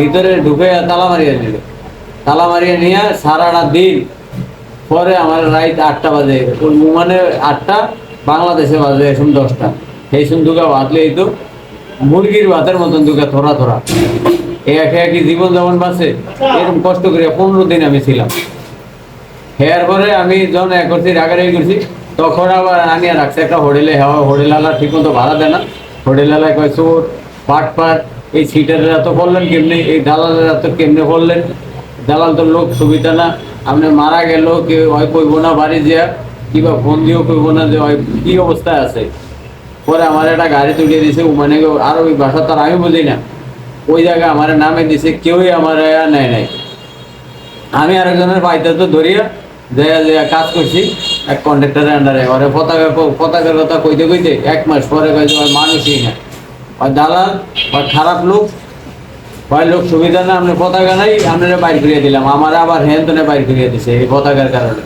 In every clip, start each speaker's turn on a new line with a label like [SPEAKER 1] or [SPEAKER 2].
[SPEAKER 1] ভিতরে ঢুকে তালা মারিয়ে দিল তালা মারিয়ে নিয়ে সারাটা দিন পরে আমার রাত আটটা বাজে। মানে আটটা, বাংলাদেশে বাজে এখন দশটা। সেই সময় দুগা বাঁধলেই তো মুরগির ভাতের মতন দুগা থোড়া থোড়া একে একই জীবন যেমন বাঁচে, এরকম কষ্ট করে পনেরো দিন আমি ছিলাম। হেয়ার পরে আমি যখন এক করছি, রাগারাগি করছি, তখন আবার আনিয়া রাখছে। একটা হোটেলে হেওয়া হোটেলালা ঠিক মতো ভাড়া দেয় না। হোটেলালা কয় চোর, পাট পাট এই সিটারেরা তো করলেন কেমনি? এই দালালেরা তো কেমনে করলেন? দালাল তো লোক সুবিধা না। আপনি মারা গেল, কেউ হয় কইব না বাড়ি যা কিবা ফোন দিয়েও কইব না যে হয়, কি অবস্থায় আছে? পরে আমার একটা গাড়ি তুলিয়ে দিছে মানে আর ওই বাসা তার আমি বুঝি না। ওই জায়গায় আমার নামে দিছে, কেউই আমার নেয় নাই। আমি আরেকজনের পাইতে তো ধরিয়া যে কাজ করছি, এক কন্ট্রাক্টরের আন্ডারে ওরে পতাকা পতাকার কথা কইতে কইতে এক মাস পরে ওই মানুষই না। ওই দালাল ওই খারাপ লোক ওই লোক সুবিধা না আপনি পতাকা নাই, আপনারা বাইর করিয়ে দিলাম। আমার আবার হেন্তনে বাইর করিয়ে দিছে এই পতাকার কারণে।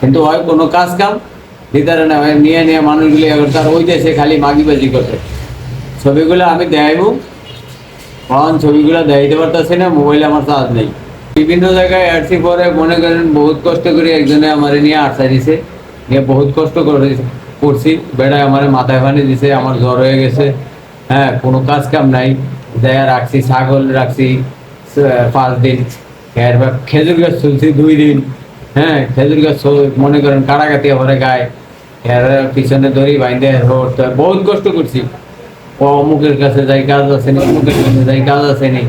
[SPEAKER 1] কিন্তু হয় কোনো কাজ কাম ভিতরে না, হয় নিয়ে নিয়ে মানুষগুলি তার ওই দেশে খালি মাগিবাজি করছে। ছবিগুলো আমি দেখাইবো। কারণ ছবিগুলো দেখাইতে পারতেছি না, মোবাইলে আমার চার্জ নেই। বিভিন্ন জায়গায় আসছি পরে মনে করেন বহুত কষ্ট করে একজনে আমার নিয়ে আটসা দিছে, নিয়ে বহুত কষ্ট করে করছি। বেড়ায় আমার মাথায় পানি দিছে, আমার জ্বর হয়ে গেছে। হ্যাঁ কোনো কাজ কাম নাই। দেয়া রাখছি, ছাগল রাখছি পাঁচ দিন। এরপর খেজুর গাছ চলছি দুই দিন। হ্যাঁ খেজুর গাছ মনে করেন কাটাকাটি ভরে গায়ে। এর পিছনে দড়ি বাইন্দে রোড বহুত কষ্ট করছি। ও অমুকের কাছে যাই কাজ আছে নি, অমুকের কাছে যাই কাজ আছে নি।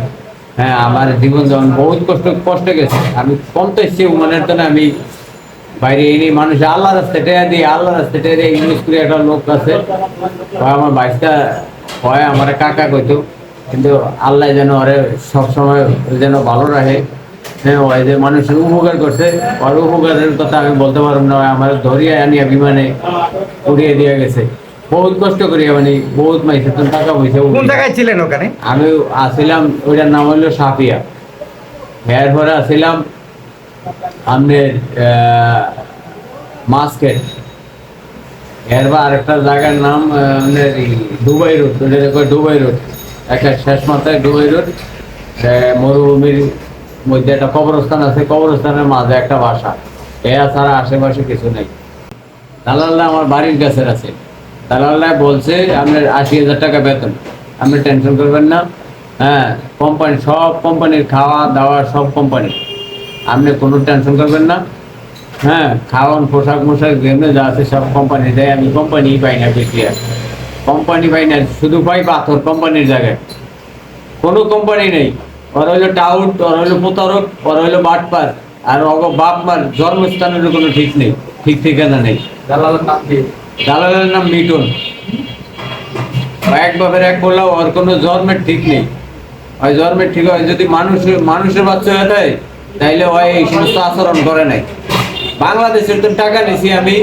[SPEAKER 1] হ্যাঁ আমার জীবন যেমন বহুত কষ্ট কষ্ট গেছে। আমি কম তো এসছি উমানের তো আমি বাইরে এই মানুষ আল্লাহ রাস্তা টেয়া দিয়ে আল্লাহ রাস্তা টেয়া দিয়ে ইংলিশ করে একটা লোক আছে। আমার বাইশটা হয় আমার কাকা কইতো। কিন্তু আল্লাহ যেন ওরে সবসময় যেন ভালো রাখে। হ্যাঁ ওই যে মানুষের উপকার করছে। ওর উপকারের কথা আমি বলতে পারব না। আমার ধরিয়া আনিয়া বিমানে উড়িয়ে দিয়ে গেছে। বহুত কষ্ট করি মানে বহুত মাইছে তো টাকা পয়সা
[SPEAKER 2] কোন জায়গায় ছিলেন ওখানে?
[SPEAKER 1] আমি আসিলাম ওইটার নাম হলো সাফিয়া। এরপরে আসিলাম আমাদের মাস্কেট। এরপর আরেকটা জায়গার নাম আপনার দুবাই রোড দুবাই রোড। একটা শেষ মাথায় দুবাই রোড মরুভূমির মধ্যে একটা কবরস্থান আছে, কবরস্থানের মাঝে একটা বাসা। এরা ছাড়া আশেপাশে কিছু নেই। দালাল্লা আমার বাড়ির কাছের আছে। দালাল্লা বলছে, আপনার আশি হাজার টাকা বেতন। আপনি টেনশন করবেন না। হ্যাঁ কোম্পানি, সব কোম্পানির খাওয়া দাওয়া সব কোম্পানি আপনি কোনো টেনশন করবেন না। হ্যাঁ খাওয়ান পোশাক মোশাক যেমনি যা আছে সব কোম্পানি দেয়। আমি কোম্পানি পাই না বিক্রি কোম্পানি পাই না শুধু পাই পাথর কোম্পানির জায়গায়। কোনো কোম্পানি নেই। ওর হইল টাউট ওর হইল প্রতারক ওর হইল বাটপার। আর অগ বাপ মার জন্মস্থানের কোনো ঠিক নেই ঠিক ঠিকানা নেই।
[SPEAKER 3] দালালের নাম কি?
[SPEAKER 1] দালালের নাম মিটন। এক বাপের এক বললাম ওর কোনো জন্মের ঠিক নেই। ওই জন্মের ঠিক হয় যদি মানুষ মানুষের বাচ্চা হয়ে যায় তাইলে ওই এই সমস্ত আচরণ করে নাই। বাংলাদেশের তো টাকা নিছি আমি,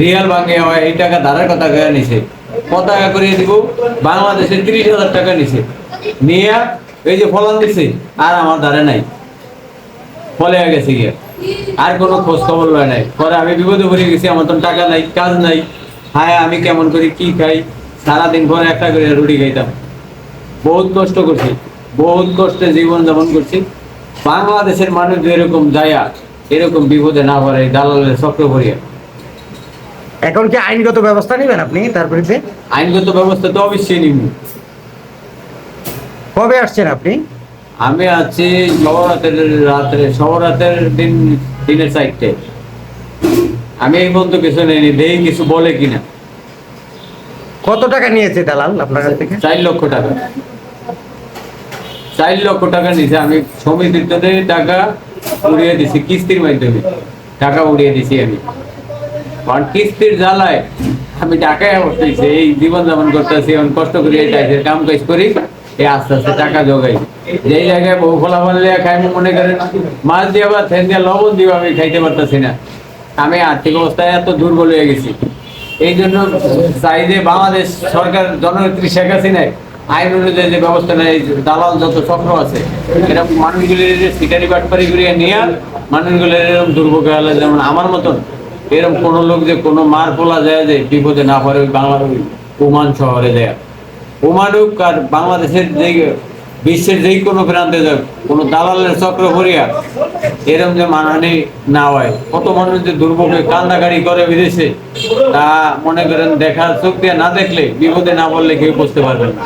[SPEAKER 1] রিয়াল ভাঙে হয়, এই টাকা ধারের কথা কয়ে নিছে। পতাকা করিয়ে দিব? বাংলাদেশে তিরিশ হাজার টাকা নিছে। নিয়ে, এই যে ফলন দিছে, আর আমার ধারে নাই। ফলে গেছে গিয়ে। আর কোনো খোঁজ খবর লয় নাই। পরে আমি বিপদে পড়ে গেছি, আমার তো টাকা নাই, কাজ নাই। হায়, আমি কেমন করি, কি খাই? সারাদিন পরে একটা করে রুটি খাইতাম। বহুত কষ্ট করছি, বহুত কষ্টে জীবন যাপন করছি। বাংলাদেশের মানুষ এরকম যায়া এরকম বিপদে না পড়ে দালালের চক্র পড়িয়া
[SPEAKER 2] এখন কি আইনগত ব্যবস্থা নেবেন আপনি তার বিরুদ্ধে?
[SPEAKER 1] আইনগত ব্যবস্থা তো অবশ্যই নিব।
[SPEAKER 2] কবে আসছেন আপনি?
[SPEAKER 1] আমি আছি নবরাতের রাত্রে সবরাতের দিন দিনের চারটে। আমি এই পর্যন্ত কিছু নেইনি দেখি কিছু বলে কিনা।
[SPEAKER 2] কত টাকা নিয়েছে দালাল আপনার কাছ থেকে?
[SPEAKER 1] চার লক্ষ টাকা। চার লক্ষ টাকা নিছে। আমি সমিতির টাকা উড়িয়ে দিছি, কিস্তির মাধ্যমে। টাকা উড়িয়ে দিছি আমি। কারণ কিস্তির জ্বালায় আমি টাকায় বসতেছি এই জীবন যাপন করতেছি, এখন কষ্ট করি, এই টাইপের কাম কাজ করি এই আস্তে আস্তে টাকা জোগাই। যেই জায়গায় বউ ফলা মারলে খাই মনে করেন মাছ দিয়ে বা থেন দিয়ে লবণ দিয়ে আমি খাইতে পারতেছি না। আমি আর্থিক অবস্থায় এত দুর্বল হয়ে গেছি। এই জন্য চাই যে বাংলাদেশ সরকার জননেত্রী শেখ হাসিনায় আইন অনুযায়ী যে ব্যবস্থা নেয় দালাল যত চক্র আছে এরকম মানুষগুলির যে শিকারি বাটপারি করিয়ে নিয়ে মানুষগুলির এরকম দুর্ভোগ হলে যেমন আমার মতন, এরকম কোনো লোক যে কোনো মার পোলা যায় যে বিপদে না পড়ে ওই বাংলার ওই ওমান শহরে যায়। ওমান হোক আর বাংলাদেশের যে বিশ্বের যে কোনো প্রান্তে যাক, কোনো দালালের চক্র করিয়া এরকম যে মানহানি না হয়। কত মানুষ যে দুর্ভোগে কান্দাকারি করে বিদেশে, তা মনে করেন দেখার চোখ দিয়ে না দেখলে বিপদে না বললে কেউ বুঝতে পারবেন না।